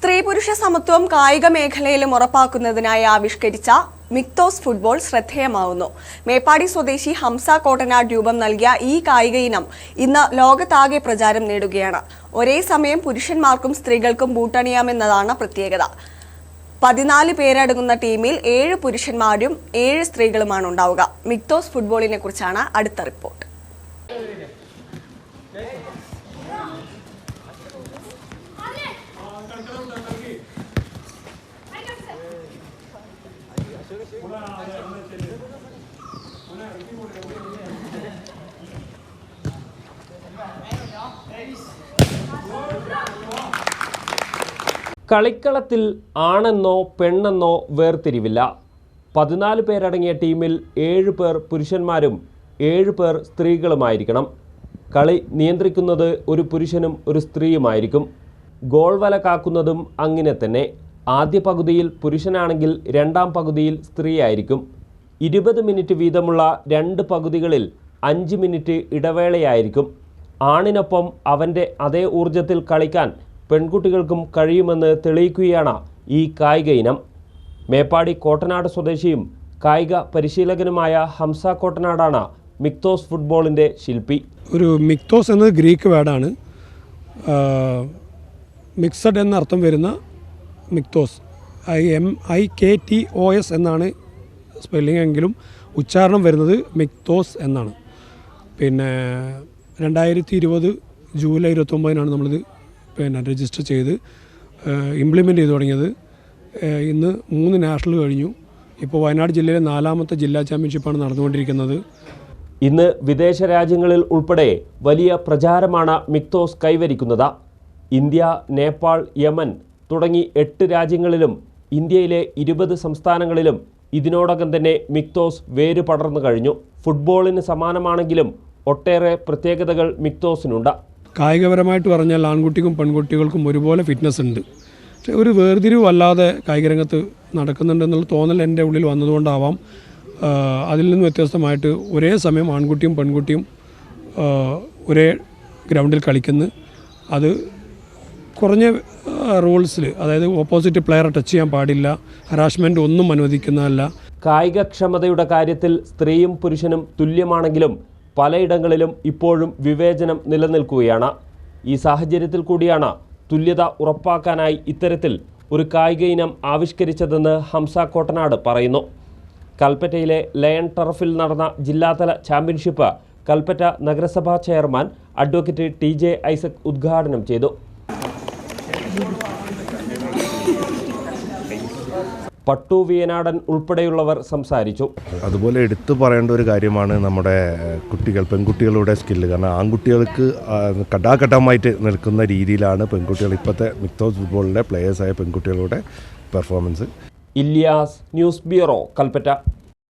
സ്ത്രീ പുരുഷ സമത്വം കായിക മേഖലയിലും ഉറപ്പാക്കുന്നതിനായി ആവിഷ്കരിച്ച മിക്തോസ് ഫുട്ബോൾ ശ്രദ്ധേയമാവുന്നു. മേപ്പാടി സ്വദേശി ഹംസ കോട്ടനാട് രൂപം നൽകിയ ഈ കായിക ഇനം ഇന്ന് ലോകത്താകെ പ്രചാരം നേടുകയാണ്. ഒരേ സമയം പുരുഷന്മാർക്കും സ്ത്രീകൾക്കും ബൂട്ടണിയാമെന്നതാണ് പ്രത്യേകത. പതിനാല് പേരടങ്ങുന്ന ടീമിൽ ഏഴ് പുരുഷന്മാരും ഏഴ് സ്ത്രീകളുമാണ് ഉണ്ടാവുക. മിക്തോസ് ഫുട്ബോളിനെ കുറിച്ചാണ് അടുത്ത റിപ്പോർട്ട്. കളിക്കളത്തിൽ ആണെന്നോ പെണ്ണെന്നോ വേർതിരിവില്ല. പതിനാല് പേരടങ്ങിയ ടീമിൽ ഏഴ് പേർ പുരുഷന്മാരും ഏഴ് പേർ സ്ത്രീകളുമായിരിക്കണം. കളി നിയന്ത്രിക്കുന്നത് ഒരു പുരുഷനും ഒരു സ്ത്രീയുമായിരിക്കും. ഗോൾ വല കാക്കുന്നതും അങ്ങനെ തന്നെ. ആദ്യ പകുതിയിൽ പുരുഷനാണെങ്കിൽ രണ്ടാം പകുതിയിൽ സ്ത്രീയായിരിക്കും. ഇരുപത് മിനിറ്റ് വീതമുള്ള രണ്ട് പകുതികളിൽ അഞ്ച് മിനിറ്റ് ഇടവേളയായിരിക്കും. ആണിനൊപ്പം അവന്റെ അതേ ഊർജത്തിൽ കളിക്കാൻ പെൺകുട്ടികൾക്കും കഴിയുമെന്ന് തെളിയിക്കുകയാണ് ഈ കായിക ഇനം. മേപ്പാടി കോട്ടനാട് സ്വദേശിയും കായിക പരിശീലകനുമായ ഹംസ കോട്ടനാടാണ് മിക്തോസ് ഫുട്ബോളിന്റെ ശില്പി. ഒരു മിക്തോസ് എന്നത് ഗ്രീക്ക് വേർഡാണ്. മിക്സഡ് എന്നർത്ഥം വരുന്ന മിക്തോസ്. I M I K T O S എന്നാണ് സ്പെല്ലിംഗ് എങ്കിലും ഉച്ചാരണം വരുന്നത് മിക്തോസ് എന്നാണ്. പിന്നെ രണ്ടായിരത്തി ഇരുപത് ജൂലൈ ഇരുപത്തൊമ്പതിനാണ് നമ്മളിത് പിന്നെ രജിസ്റ്റർ ചെയ്ത് ഇംപ്ലിമെന്റ് ചെയ്ത് തുടങ്ങിയത്. ഇന്ന് മൂന്ന് നാഷണൽ കഴിഞ്ഞു. ഇപ്പോൾ വയനാട് ജില്ലയിലെ നാലാമത്തെ ജില്ലാ ചാമ്പ്യൻഷിപ്പാണ് നടന്നുകൊണ്ടിരിക്കുന്നത്. ഇന്ന് വിദേശ രാജ്യങ്ങളിൽ ഉൾപ്പെടെ വലിയ പ്രചാരമാണ് മിക്തോസ് കൈവരിക്കുന്നത്. ഇന്ത്യ നേപ്പാൾ യമൻ തുടങ്ങി എട്ട് രാജ്യങ്ങളിലും ഇന്ത്യയിലെ ഇരുപത് സംസ്ഥാനങ്ങളിലും ഇതിനോടകം തന്നെ മിക്തോസ് വേര് പടർന്നു കഴിഞ്ഞു. ഫുട്ബോളിന് സമാനമാണെങ്കിലും ഒട്ടേറെ പ്രത്യേകതകൾ മിക്തോസിനുണ്ട്. കായികപരമായിട്ട് പറഞ്ഞാൽ ആൺകുട്ടിക്കും പെൺകുട്ടികൾക്കും ഒരുപോലെ ഫിറ്റ്നസ് ഉണ്ട്. പക്ഷേ ഒരു വേർതിരിവല്ലാതെ കായികരംഗത്ത് നടക്കുന്നുണ്ടെന്നുള്ള തോന്നൽ എന്റെ ഉള്ളിൽ വന്നതുകൊണ്ടാവാം. അതിൽ നിന്ന് വ്യത്യസ്തമായിട്ട് ഒരേ സമയം ആൺകുട്ടിയും പെൺകുട്ടിയും ഒരേ ഗ്രൗണ്ടിൽ കളിക്കുന്നു. അത് കുറഞ്ഞ റൂൾസിൽ അതായത് ഓപ്പോസിറ്റ് പ്ലെയറെ ടച്ച് ചെയ്യാൻ പാടില്ല ഹറാസ്മെന്റ് ഒന്നും അനുവദിക്കുന്നതല്ല. കായികക്ഷമതയുടെ കാര്യത്തിൽ സ്ത്രീയും പുരുഷനും തുല്യമാണെങ്കിലും പലയിടങ്ങളിലും ഇപ്പോഴും വിവേചനം നിലനിൽക്കുകയാണ്. ഈ സാഹചര്യത്തിൽ കൂടിയാണ് തുല്യത ഉറപ്പാക്കാനായി ഇത്തരത്തിൽ ഒരു കായിക ഇനം ആവിഷ്കരിച്ചതെന്ന് ഹംസ കോട്ടനാട് പറയുന്നു. കൽപ്പറ്റയിലെ ലയൺ ടർഫിൽ നടന്ന ജില്ലാതല ചാമ്പ്യൻഷിപ്പ് കൽപ്പറ്റ നഗരസഭാ chairman advocate T J Isaac ഉദ്ഘാടനം ചെയ്തു. പട്ടു വീനാടൻ ഉൾപ്പെടെയുള്ളവർ സംസാരിച്ചു. അതുപോലെ എടുത്തു പറയേണ്ട ഒരു കാര്യമാണ് നമ്മുടെ കുട്ടികൾ പെൺകുട്ടികളുടെ സ്കില്ല്. കാരണം ആൺകുട്ടികൾക്ക് കടാഘട്ടമായിട്ട് നിൽക്കുന്ന രീതിയിലാണ് പെൺകുട്ടികൾ ഇപ്പോഴത്തെ മിക്തോസ് ഫുട്ബോളിന്റെ പ്ലേയേഴ്സായ പെൺകുട്ടികളുടെ performance Iliyas news bureau Kalpetta.